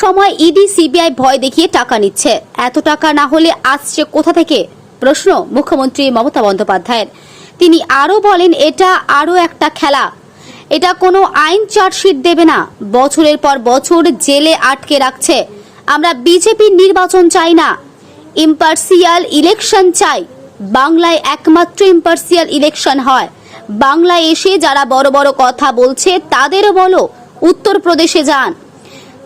সময় ED CBI ভয় দেখিয়ে টাকা নিচ্ছে। এত টাকা না হলে আসছে কোথা থেকে? প্রশ্ন মুখ্যমন্ত্রী মমতা বন্দ্যোপাধ্যায়ের। তিনি আরও বলেন, এটা আরও একটা খেলা। এটা কোনো আইন চার্জশিট দেবে না। বছরের পর বছর জেলে আটকে রাখছে। আমরা বিজেপির নির্বাচন চাই না। ইম্পার্সিয়াল ইলেকশন চাই। বাংলায় একমাত্র ইম্পার্সিয়াল ইলেকশন হয়। বাংলায় এসে যারা বড় বড় কথা বলছে, তাদেরও বলো, উত্তরপ্রদেশে যান।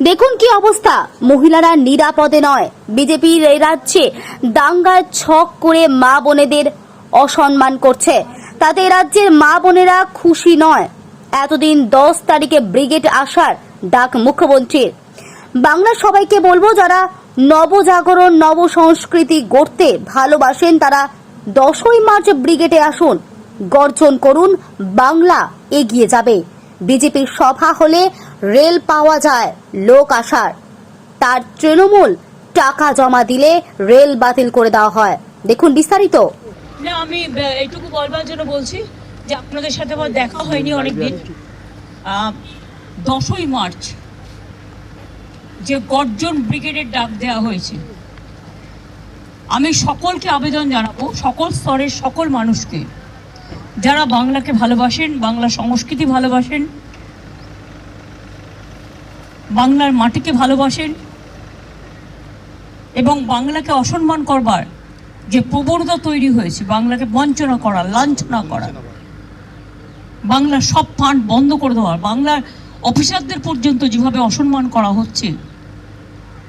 দেখুন কি অবস্থা। মহিলারা নিরাপদে নয়। বিজেপির এই রাজ্যে দাঙ্গায় ছক করে মা বোনেদের অসম্মান করছে। তাতে রাজ্যের মা বোনেরা খুশি নয়। এতদিন দশ তারিখে ব্রিগেড আসার ডাক মুখ্যমন্ত্রীর। বাংলার সবাইকে বলব, যারা নবজাগরণ নব সংস্কৃতি গড়তে ভালোবাসেন, তারা দশই মার্চ ব্রিগেডে আসুন। গর্জন করুন, বাংলা এগিয়ে যাবে। বিজেপির সভা হলে রেল পাওয়া যায়, লোক আসার। তার তৃণমূল টাকা জমা দিলে রেল বাতিল করে দেওয়া হয়। দেখুন বিস্তারিত। না, আমি এইটুকু বলবার জন্য বলছি যে আপনাদের সাথে আমার দেখা হয়নি অনেকদিন। দশই মার্চ যে গর্জন ব্রিগেডের ডাক দেওয়া হয়েছে। আমি সকলকে আবেদন জানাব, সকল স্তরের সকল মানুষকে, যারা বাংলাকে ভালোবাসেন, বাংলা সংস্কৃতি ভালোবাসেন বাংলার মাটিকে ভালোবাসেন এবং বাংলাকে অসম্মান করবার যে প্রবণতা তৈরি হয়েছে, বাংলাকে বঞ্চনা করা, লাঞ্ছনা করা, বাংলার সব ফান্ড বন্ধ করে দেওয়া, বাংলার অফিসারদের পর্যন্ত যেভাবে অসম্মান করা হচ্ছে,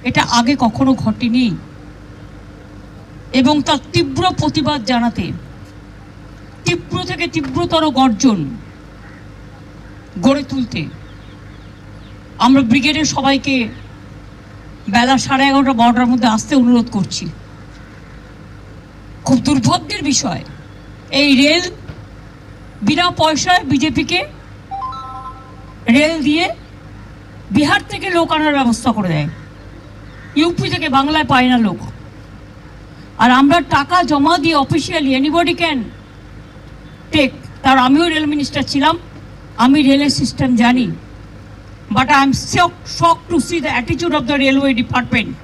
এটা আগে কখনো ঘটেনি। এবং তার তীব্র প্রতিবাদ জানাতে, তীব্র থেকে তীব্রতর গর্জন গড়ে তুলতে আমরা ব্রিগেডের সবাইকে বেলা সাড়ে এগারোটা, বারোটার মধ্যে আসতে অনুরোধ করছি। খুব দুর্ভাগ্যের বিষয়। এই রেল বিনা পয়সায় বিজেপিকে রেল দিয়ে বিহার থেকে লোক আনার ব্যবস্থা করে দেয়। ইউপি থেকে বাংলায় পায় না লোক। আর আমরা টাকা জমা দিয়ে অফিসিয়ালি এনিবডি ক্যান টেক তার আমিও রেল মিনিস্টার ছিলাম, আমি রেলের সিস্টেম জানি। But I am so shocked to see the attitude of the railway department.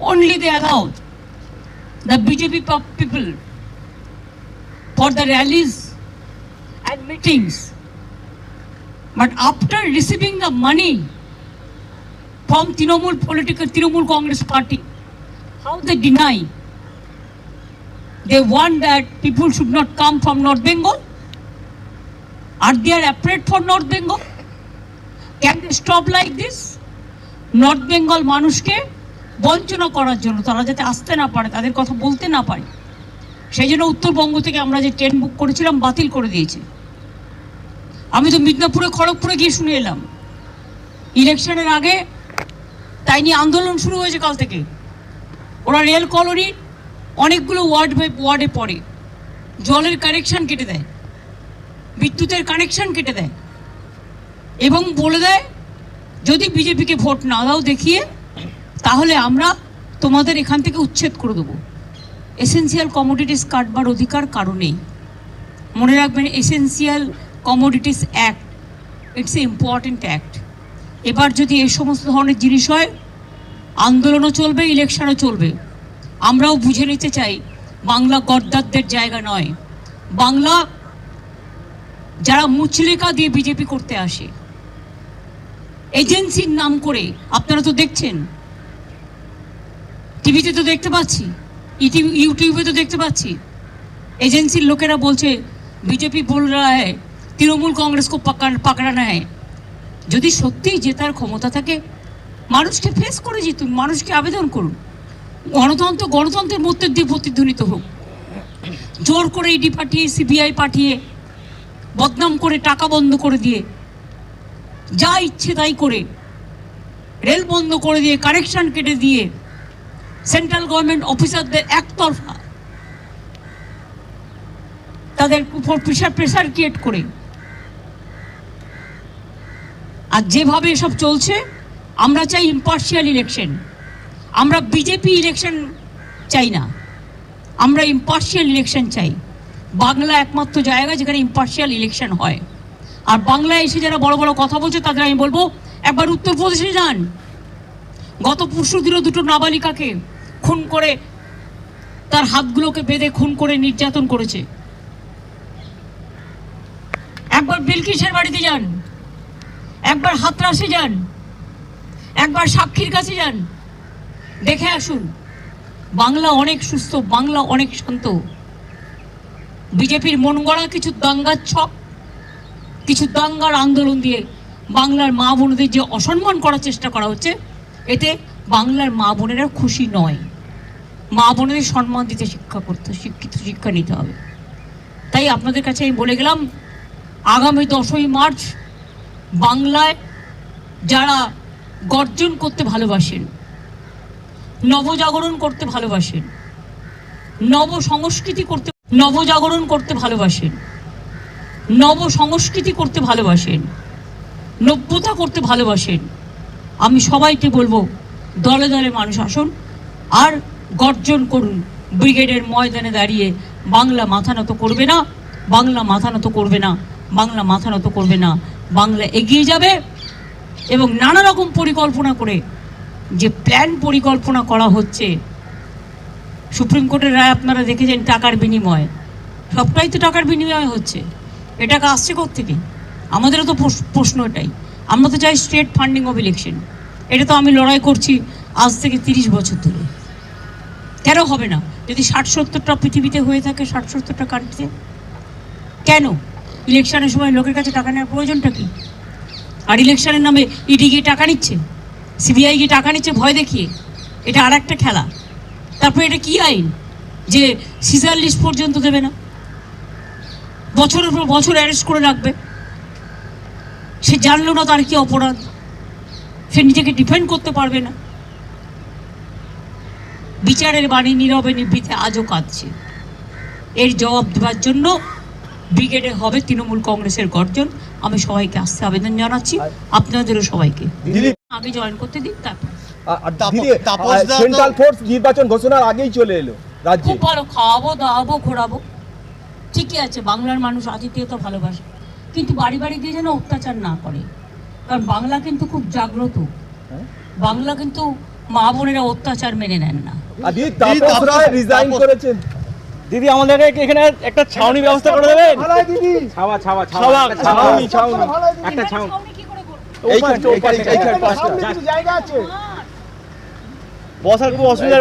Only they allowed the BJP people for the rallies and meetings. But after receiving the money from Tinamul political Tinamul Congress party, how they deny? They want that people should not come from North Bengal. Are they afraid for North Bengal? Can they stop like this? North Bengal মানুষকে বঞ্চনা করার জন্য, তারা যাতে আসতে না পারে, তাদের কথা বলতে না পারে। সেই জন্য উত্তরবঙ্গ থেকে আমরা যে ট্রেন বুক করেছিলাম, বাতিল করে দিয়েছে। আমি তো মিদনাপুরে, খড়গপুরে গিয়ে শুনে এলাম। ইলেকশনের আগে তাই নিয়ে আন্দোলন শুরু হয়েছে কাল থেকে। ওরা রেল কলোনির অনেকগুলো ওয়ার্ড বাই ওয়ার্ডে পড়ে। জলের কানেকশান কেটে দেয়। বিদ্যুতের কানেকশান কেটে দেয়। এবং বলে দেয়, যদি বিজেপিকে ভোট না দাও দেখিয়ে, তাহলে আমরা তোমাদের এখান থেকে উচ্ছেদ করে দেবো। এসেন্সিয়াল কমোডিটিস কাটবার অধিকার কারণেই। মনে রাখবেন essential commodities act it's a important act এবার যদি এই সমস্ত ধরনের জিনিস হয়, আন্দোলনও চলবে ইলেকশনও চলবে। আমরাও বুঝে নিতে চাই, বাংলা গদ্দারদের জায়গা নয়। বাংলা যারা মুচলেকা দিয়ে বিজেপি করতে আসে এজেন্সির নাম করে, আপনারা তো দেখছেন। টিভিতে তো দেখতে পাচ্ছি ইউটিউবে তো দেখতে পাচ্ছি। এজেন্সির লোকেরা বলছে, বিজেপি বল রা হ্যায় তৃণমূল কংগ্রেসকে পাকড়ানো হ্যায় যদি সত্যিই জেতার ক্ষমতা থাকে, মানুষকে ফেস করে জিতুন, মানুষকে আবেদন করুন। গণতন্ত্র গণতন্ত্রের মধ্যে দিয়ে প্রতিধ্বনিত হোক। জোর করে ইডি পাঠিয়ে, সিবিআই পাঠিয়ে, বদনাম করে, টাকা বন্ধ করে দিয়ে যা ইচ্ছে তাই করে। রেল বন্ধ করে দিয়ে কানেকশন কেটে দিয়ে সেন্ট্রাল গভর্নমেন্ট অফিসারদের একতরফা তাদের উপর প্রেশার প্রেশার ক্রিয়েট করে। আর যেভাবে এসব চলছে, আমরা চাই ইম্পার্শিয়াল ইলেকশন আমরা বিজেপি ইলেকশন চাই না। আমরা ইম্পার্শিয়াল ইলেকশন চাই। বাংলা একমাত্র জায়গা যেখানে ইম্পার্শিয়াল ইলেকশন হয়। আর বাংলায় এসে যারা বড় বড় কথা বলছে, তাদের আমি বলব, একবার উত্তরপ্রদেশে যান। গত পরশু দিনও দুটো নাবালিকাকে খুন করে তার হাতগুলোকে বেঁধে খুন করে নির্যাতন করেছে। একবার বিলকিসের বাড়িতে যান, একবার হাতরাসে যান, একবার সাক্ষীর কাছে যান। দেখে আসুন, বাংলা অনেক সুস্থ, বাংলা অনেক শান্ত। বিজেপির মন গড়া কিছু দাঙ্গার ছক কিছু দাঙ্গার আন্দোলন দিয়ে বাংলার মা বোনদের যে অসম্মান করার চেষ্টা করা হচ্ছে, এতে বাংলার মা বোনেরা খুশি নয়। মা বোনেদের সম্মান দিতে শিক্ষা করতে শিক্ষিত শিক্ষা নিতে হবে। তাই আপনাদের কাছে আমি বলে গেলাম, আগামী দশই মার্চ বাংলায় যারা গর্জন করতে ভালোবাসেন, নবজাগরণ করতে ভালোবাসেন নব সংস্কৃতি করতে, নবজাগরণ করতে ভালোবাসেন নব সংস্কৃতি করতে ভালোবাসেন, নব্যতা করতে ভালোবাসেন। আমি সবাইকে বলব, দলে দলে মানুষ আসুন আর গর্জন করুন। ব্রিগেডের ময়দানে দাঁড়িয়ে বাংলা মাথা নত করবে না, বাংলা মাথা নত করবে না, বাংলা মাথা নত করবে না। বাংলা এগিয়ে যাবে এবং নানা রকম পরিকল্পনা করে যে প্ল্যান পরিকল্পনা করা হচ্ছে, সুপ্রিম কোর্টের রায় আপনারা দেখেছেন, টাকার বিনিময়। সবটাই তো টাকার বিনিময় হচ্ছে। টাকা আসছে থেকে আমাদেরও তো প্রশ্ন এটাই। আমরা তো চাই স্টেট ফান্ডিং অফ ইলেকশন এটা তো আমি লড়াই করছি আজ থেকে তিরিশ বছর ধরে। কেন হবে না? যদি ষাট সত্তরটা পৃথিবীতে হয়ে থাকে ষাট সত্তরটা কান্ট্রিতে কেন? ইলেকশনের সময় লোকের কাছে টাকা নেওয়ার প্রয়োজনটা কি? আর ইলেকশনের নামে ইডি গিয়ে টাকা নিচ্ছে? সিবিআই গিয়ে টাকা নিচ্ছে ভয় দেখিয়ে? এটা আর একটা খেলা। তারপরে এটা কি আইন? যে সিজার লিস্ট পর্যন্ত দেবে না? বছরের পর বছর অ্যারেস্ট করে রাখবে। সে জানলো না তার কি অপরাধ। সে নিজেকে ডিফেন্ড করতে পারবে না। বিচারের বাণী নীরবে নিভৃতে আজও কাঁদছে। এর জবাব দেওয়ার জন্য ব্রিগেডে হবে তৃণমূল কংগ্রেসের গর্জন। আমি সবাইকে আসতে আবেদন জানাচ্ছি। আপনাদেরও সবাইকে। আগে জয়েন করতে দিন তারপর। সেন্ট্রাল ফোর্স নির্বাচন ঘোষণার আগেই চলে এলো রাজ্যে। খুব ভালো খাওয়াবো দাওয়াবো ঘোরাবো। ঠিকই আছে বাংলার মানুষ আতিথেয়তা ভালোবাসে কিন্তু বাড়ি বাড়ি গিয়ে যেন অত্যাচার না করে। কারণ বাংলা কিন্তু খুব জাগ্রত। হ্যাঁ? বাংলা কিন্তু মা বোনেরা অত্যাচার মেনে নেন না। দিদি আমাদেরকে এখানে একটা ছাউনি ব্যবস্থা করে দেবেন? ছাওয়া ছাওয়া ছাওয়া, ছাউনি, ছাউনি। একটা ছাউনি। এইখানে এইখানে এইখানে পাঁচটা বসার খুব অসুবিধা